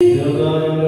Iyo.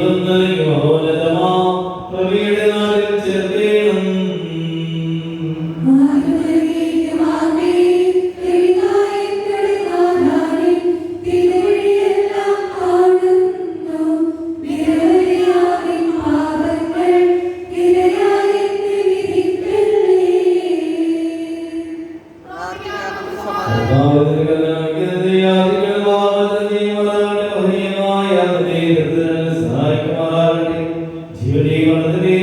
ജീവൻ നൽകി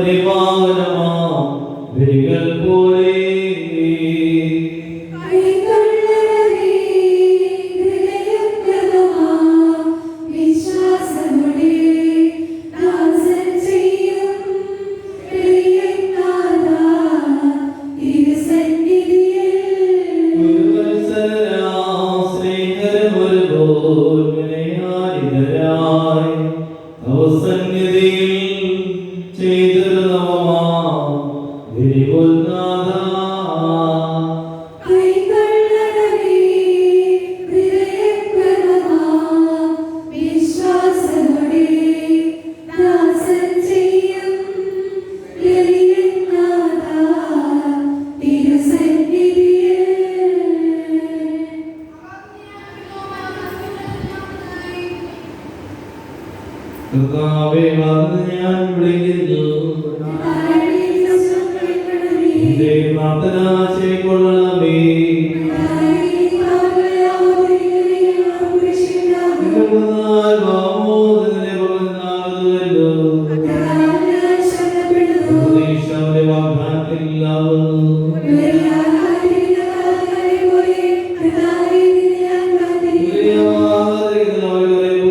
പരിപാവനമാം വിരികൾ പോലെ കർത്താവേ വന്ന് ഞാൻ വിളിക്കുന്നു.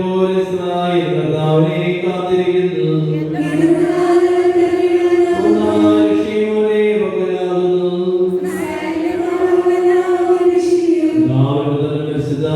പോലെ ഇസ്രായേൽ കർത്താവിനെ കാത്തിരിക്കുന്നു.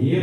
І